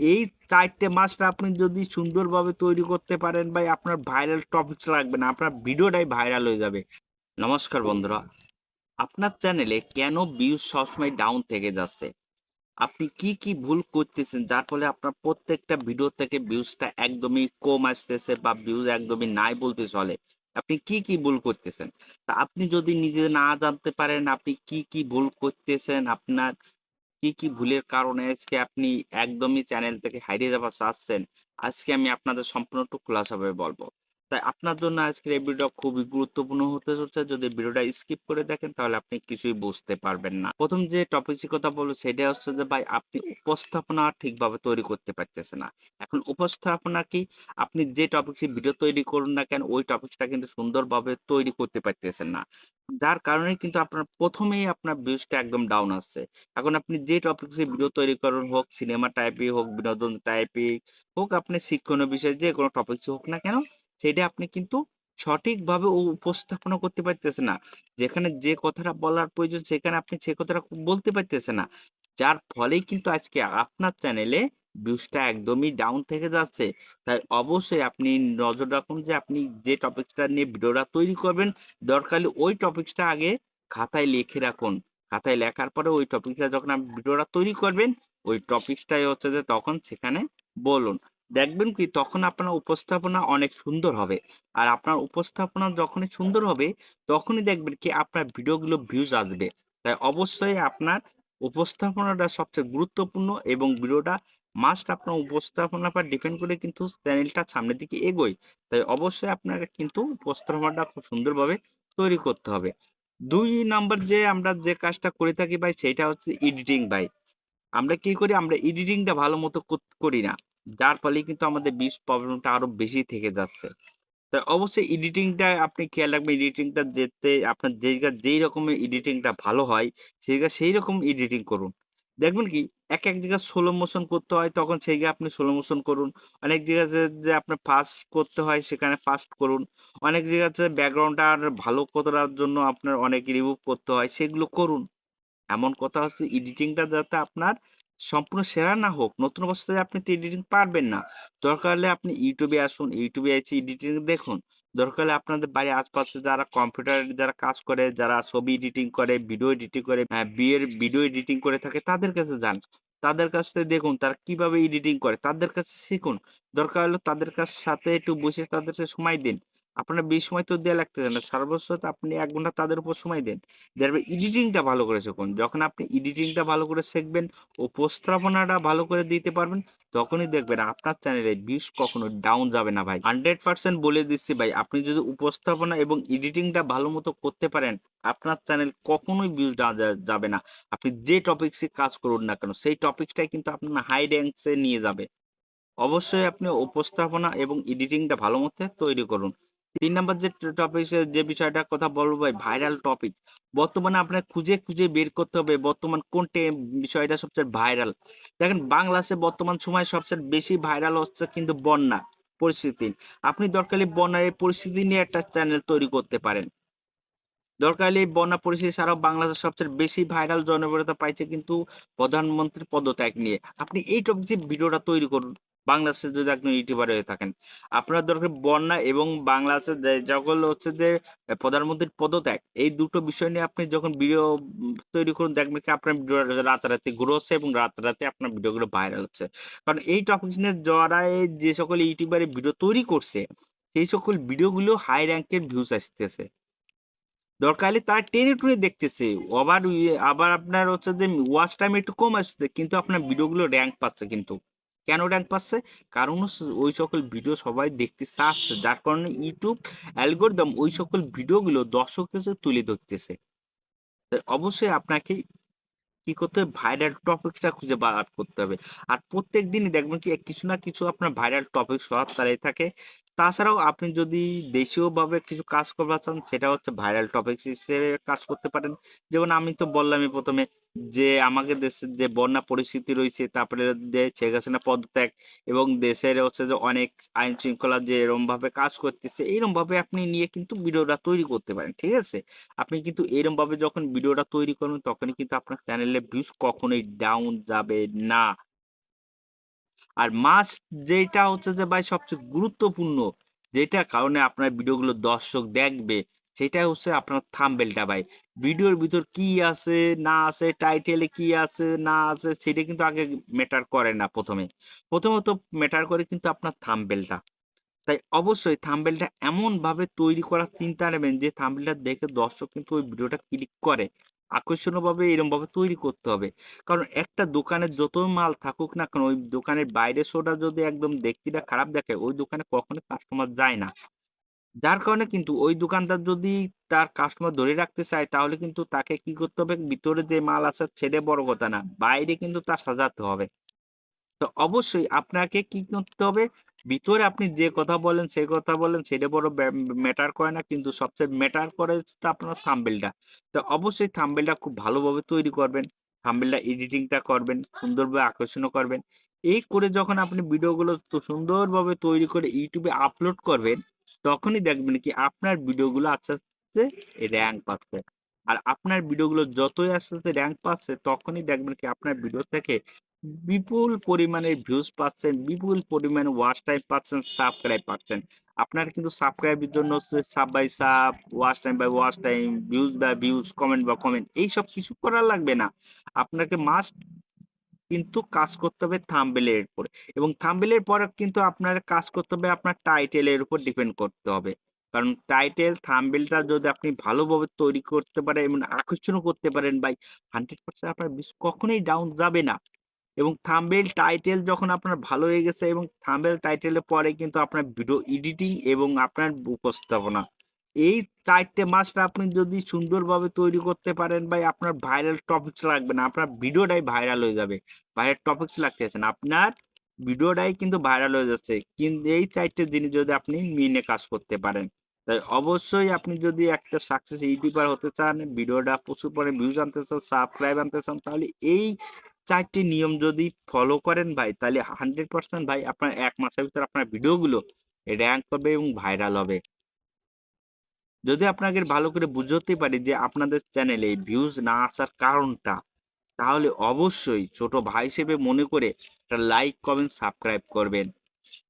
এই চারটে মাসটা আপনি যদি সুন্দরভাবে তৈরি করতে পারেন ভাই, আপনার ভাইরাল টপিকস লাগবে না, আপনার ভিডিওটাই ভাইরাল হয়ে যাবে। নমস্কার বন্ধুরা, আপনার চ্যানেলে কেন ভিউজ সবসময় ডাউন থেকে যাচ্ছে? আপনি কি কি ভুল করতেছেন, যার ফলে আপনার প্রত্যেকটা ভিডিও থেকে ভিউজটা একদমই কম আসতেছে বা ভিউজ একদমই নাই বলতে চলে? আপনি কি কি ভুল করতেছেন? তা আপনি যদি নিজে না জানতে পারেন, আপনি কি কি ভুল করতেছেন, আপনার কি কি ভুলের কারণে আজকে আপনি একদমই চ্যানেল থেকে হারিয়ে যাবার চাচ্ছেন? আজকে আমি আপনাদের সম্পূর্ণ সম্পূর্ণটুকু খোলাসাভাবে বলব। তাই আপনার জন্য আজকের এই ভিডিও খুবই গুরুত্বপূর্ণ হতে চলছে। যদি ভিডিওটা স্কিপ করে দেখেন, তাহলে আপনি কিছুই বুঝতে পারবেন না। প্রথম যে টপিকটির কথা বলব সেটা হচ্ছে যে ভাই, আপনি উপস্থাপনা ঠিকভাবে তৈরি করতে পারতেছেন না। এখন উপস্থাপনা কি? আপনি যে টপিকসে ভিডিও তৈরি করুন না কেন, ওই টপিকসটা কিন্তু সুন্দরভাবে তৈরি করতে পারতেছেন না। যার কারণে কিন্তু আপনার প্রথমেই আপনার ভিউজটা একদম ডাউন আসছে। এখন আপনি যে টপিকসে ভিডিও তৈরি করুন, হোক সিনেমা টাইপই হোক বিনোদন টাইপই হোক আপনি শিক্ষণীয় বিষয়ে যে কোনো টপিকস হোক না কেন সেটা আপনি কিন্তু সঠিকভাবে উপস্থাপনা করতে পারতেছে না। যেখানে যে কথাটা বলার প্রয়োজন, সেখানে আপনি সে কথাটা বলতে পারতেছে না। যার ফলেই কিন্তু আজকে আপনার চ্যানেলে ভিউজটা একদমই ডাউন থেকে যাচ্ছে। তাই অবশ্যই আপনি নজর রাখুন যে আপনি যে টপিকসটা নিয়ে ভিডিওটা তৈরি করবেন, দরকার ওই টপিকসটা আগে খাতায় লিখে রাখুন। খাতায় লেখার পরে ওই টপিকটা যখন আপনি ভিডিওটা তৈরি করবেন, ওই টপিকসটাই হচ্ছে যে তখন সেখানে বলুন। দেখবেন কি তখন আপনার উপস্থাপনা অনেক সুন্দর হবে। আর আপনার উপস্থাপনা যখনই সুন্দর হবে, তখনই দেখবেন কি আপনার ভিডিওগুলো ভিউজ আসবে। তাই অবশ্যই আপনার উপস্থাপনাটা সবচেয়ে গুরুত্বপূর্ণ এবং ভিডিওটা মাস্ট আপনার উপস্থাপনার পর ডিপেন্ড করে কিন্তু চ্যানেলটা সামনের দিকে এগোয়। তাই অবশ্যই আপনাকে কিন্তু উপস্থাপনাটা খুব সুন্দরভাবে তৈরি করতে হবে। দুই নাম্বার যে আমরা যে কাজটা করে থাকি ভাই, সেটা হচ্ছে এডিটিং ভাই। আমরা কি করি? আমরা এডিটিংটা ভালো মতো করি না। যার ফলে কিন্তু আমাদের বিষ প্রবলেমটা আরও বেশি থেকে যাচ্ছে। তো অবশ্যই এডিটিংটা আপনি খেয়াল রাখবেন এডিটিংটা যেতে আপনার যে জায়গা- যেই রকমের এডিটিংটা ভালো হয় সেই সেই রকম এডিটিং করুন। দেখবেন কি, এক এক জায়গায় স্লো মোশন করতে হয়, তখন সেই আপনি স্লো মোশন করুন। অনেক জায়গায় যে যে আপনার ফাস্ট করতে হয়, সেখানে ফাস্ট করুন। অনেক জায়গাতে ব্যাকগ্রাউন্ডটা আর ভালো করার জন্য আপনার অনেক রিমুভ করতে হয়, সেগুলো করুন। এমন কথা হচ্ছে এডিটিংটা যাতে আপনার সম্পূর্ণ সেরা না হোক নতুন অবস্থায় আপনি তো এডিটিং পারবেন না। দরকার হলে আপনি ইউটিউবে আসুন ইউটিউবে এসে এডিটিং দেখুন। দরকার হলে আপনাদের বাড়ির আশপাশে যারা কম্পিউটার যারা কাজ করে যারা ছবি এডিটিং করে ভিডিও এডিটিং করে আহ, বিয়ের ভিডিও এডিটিং করে থাকে তাদের কাছে যান। তাদের কাছ থেকে দেখুন তারা কীভাবে এডিটিং করে তাদের কাছে শিখুন। দরকার হলে তাদের কাছ সাথে একটু বসে তাদের সাথে সময় দিন। আপনার বেশি সময় তো দেওয়া লাগতেছে না। সর্বোচ্চ আপনি এক ঘণ্টা তাদের উপর সময় দেন। দেখবেন এডিটিংটা ভালো করে শিখুন। যখন আপনি এডিটিংটা ভালো করে শিখবেন উপস্থাপনাটা ভালো করে দিতে পারবেন, তখনই দেখবেন আপনার চ্যানেলে ভিউজ কখনো ডাউন যাবে না ভাই। হান্ড্রেড পার্সেন্ট বলে দিচ্ছি ভাই, আপনি যদি উপস্থাপনা এবং এডিটিংটা ভালো মতো করতে পারেন, আপনার চ্যানেল কখনোই ভিউজ যাবে না। আপনি যে টপিক্সে কাজ করুন না কেন, সেই টপিকটাই কিন্তু আপনার হাই র্যাঙ্কসে নিয়ে যাবে। অবশ্যই আপনি উপস্থাপনা এবং এডিটিংটা ভালো মতো তৈরি করুন। তিন নাম্বার যে টপিক যে বিষয়টার কথা বলব ভাই ভাইরাল টপিক বর্তমানে আপনার খুঁজে খুঁজে বের করতে হবে বর্তমান কোন বিষয়টা সবচেয়ে ভাইরাল দেখেন বাংলাদেশে বর্তমান সময় সবচেয়ে বেশি ভাইরাল হচ্ছে কিন্তু বন্যা পরিস্থিতি। আপনি দরকারি বন্যার পরিস্থিতি নিয়ে একটা চ্যানেল তৈরি করতে পারেন। দরকার এই বন্যা পরিস্থিতি ছাড়াও বাংলাদেশ সবচেয়ে বেশি ভাইরাল জনপ্রিয়তা পাইছে কিন্তু প্রধানমন্ত্রী পদত্যাগ নিয়ে। আপনি এই টপিক যে ভিডিওটা তৈরি করুন বাংলাদেশে যদি একজন ইউটিউবার হয়ে থাকেন, আপনার দরকার বন্যা এবং বাংলাদেশের যে সকল হচ্ছে যে প্রধানমন্ত্রীর পদত্যাগ, এই দুটো বিষয় নিয়ে আপনি যখন ভিডিও তৈরি করুন, দেখবেন কি আপনার ভিডিও রাতারাতি গ্রো হচ্ছে এবং রাতারাতি আপনার ভিডিওগুলো ভাইরাল হচ্ছে। কারণ এই টপিক নিয়ে যারা যে সকল ইউটিউবারে ভিডিও তৈরি করছে, সেই সকল ভিডিওগুলো হাই র্যাঙ্কের ভিউজ আসতেছে। দরকার হলে তারা টেনে টুনে দেখতেছে। আবার ইয়ে- আবার আপনার হচ্ছে যে ওয়াচ টাইম একটু কম আসছে, কিন্তু আপনার ভিডিওগুলো র্যাঙ্ক পাচ্ছে কিন্তু। কেন র্যাঙ্ক পাচ্ছে? কারণ ওই সকল ভিডিও সবাই দেখতে চাচ্ছে। যার কারণে ইউটিউব অ্যালগোরিদম ওই সকল ভিডিওগুলো দর্শকের কাছে তুলে ধরতেছে। অবশ্যই আপনাকে কি করতে হবে? ভাইরাল টপিকসটা খুঁজে বার করতে হবে। আর প্রত্যেক দিনই দেখবেন কি, কিছু না কিছু আপনার ভাইরাল টপিক সব তারাই থাকে। তাছাড়াও আপনি যদি দেশীয়ভাবে কিছু কাজ করবার চান, সেটা হচ্ছে ভাইরাল টপিক হিসেবে কাজ করতে পারেন। যেমন আমি তো বললামই প্রথমে যে আমাদের দেশের যে বন্যা পরিস্থিতি রয়েছে, তারপরে যে শেখ হাসিনা পদত্যাগ এবং দেশের হচ্ছে যে অনেক আইন শৃঙ্খলা যে এরম ভাবে কাজ করতেছে এরম ভাবে আপনি নিয়ে কিন্তু ভিডিওটা তৈরি করতে পারেন, ঠিক আছে? আপনি কিন্তু এরম ভাবে যখন ভিডিওটা তৈরি করবেন, তখনই কিন্তু আপনার চ্যানেলে ভিউজ কখনোই ডাউন যাবে না। আর মাস্ট যেটা হচ্ছে যে ভাই সবচেয়ে গুরুত্বপূর্ণ, যেটা কারণে আপনার ভিডিওগুলো দর্শক দেখবে সেটা হচ্ছে আপনার থাম্বেলটা ভাই। ভিডিওর ভিতর কি আছে, না আছে টাইটেলে কি আছে, না আছে, সেটা কিন্তু আগে ম্যাটার করে না প্রথমে। প্রথমত ম্যাটার করে কিন্তু আপনার থাম্বেলটা তাই অবশ্যই থাম্বেলটা এমনভাবে তৈরি করার চিন্তা নেবেন যে থাম্বেলটা দেখে দর্শক কিন্তু ওই ভিডিওটা ক্লিক করে। আকর্ষণীয়ভাবে এরকমভাবে তৈরি করতে হবে। কারণ একটা দোকানের যত মাল থাকুক না কেন, ওই দোকানের বাইরে শোটা যদি একদম দেখতিটা খারাপ দেখে, ওই দোকানে কখনো কাস্টমার যায় না। যার কারণে কিন্তু ওই দোকানদার যদি তার কাস্টমার ধরে রাখতে চায়, তাহলে কিন্তু তাকে কি করতে হবে? ভিতরে যে মাল আছে, ছেড়ে বড় কথা না, বাইরে কিন্তু তা সাজাতে হবে। তো অবশ্যই আপনাকে কি করতে হবে? ভিতরে আপনি যে কথা বলেন, সে কথা বলেন সেটা বড় ম্যাটার করে না, কিন্তু সবচেয়ে ম্যাটার করে আপনার থাম্বেলটা তো অবশ্যই থাম্বেলটা খুব ভালোভাবে তৈরি করবেন থাম্বেলটা এডিটিংটা করবেন, সুন্দরভাবে আকর্ষণীয় করবেন। এই করে যখন আপনি ভিডিওগুলো সুন্দরভাবে তৈরি করে ইউটিউবে আপলোড করবেন তখনই দেখবেন কি আপনার ভিডিওগুলো আস্তে আস্তে র্যাঙ্ক পাচ্ছে আর আপনার ভিডিওগুলো যতই আস্তে আস্তে র্যাঙ্ক পাচ্ছে তখনই দেখবেন কি আপনার ভিডিও থেকে বিপুল পরিমাণে ভিউজ পাচ্ছেন, বিপুল পরিমাণে ওয়াচ টাইম পাচ্ছেন সাবস্ক্রাইব পাচ্ছেন। আপনার কিন্তু সাবস্ক্রাইবের জন্য হচ্ছে sub by sub watch time by watch time views by views comment বা কমেন্ট এইসব কিছু করা লাগবে না। আপনাকে মাস্ট কিন্তু কাজ করতে হবে থাম্বেলের উপর। এবং থাম্বেলের পরে কিন্তু আপনার কাজ করতে হবে আপনার টাইটেলের উপর ডিপেন্ড করতে হবে। কারণ টাইটেল থাম্বেলটা যদি আপনি ভালোভাবে তৈরি করতে পারেন এবং আকর্ষণও করতে পারেন, ভাই হান্ড্রেড পার্সেন্ট আপনার বিষ কখনোই ডাউন যাবে না। এবং থাম্বেল টাইটেল যখন আপনার ভালো হয়ে গেছে এবং থাম্বেল টাইটেলের পরে কিন্তু আপনার ভিডিও এডিটিং এবং আপনার উপস্থাপনা। এই চারটে মাসটা আপনি যদি সুন্দরভাবে তৈরি করতে পারেন ভাই, আপনার ভাইরাল টপিকস লাগবে না। আপনার ভিডিওটাই ভাইরাল হয়ে যাবে। ভাইরাল টপিকস লাগতেছে না। আপনার ভিডিওটাই কিন্তু ভাইরাল হয়ে যাচ্ছে। কিন্তু এই চারটে জিনিস যদি আপনি মিনে কাজ করতে পারেন, তাই অবশ্যই আপনি যদি একটা সাকসেস ইউটিউবার হতে চান, ভিডিওটা প্রচুর পরে ভিউজ আনতে চান সাবস্ক্রাইব আনতে চান, তাহলে এই চারটি নিয়ম যদি ফলো করেন ভাই, তাহলে হান্ড্রেড পার্সেন্ট ভাই আপনার এক মাসের ভিতরে আপনার ভিডিওগুলো র্যাঙ্ক হবে এবং ভাইরাল হবে। যদি আপনাকে ভালো করে বুঝতে পারি যে আপনাদের চ্যানেলে ভিউজ না আসার কারণটা, তাহলে অবশ্যই ছোট ভাই হিসেবে মনে করে একটা লাইক কমেন্ট সাবস্ক্রাইব করবেন।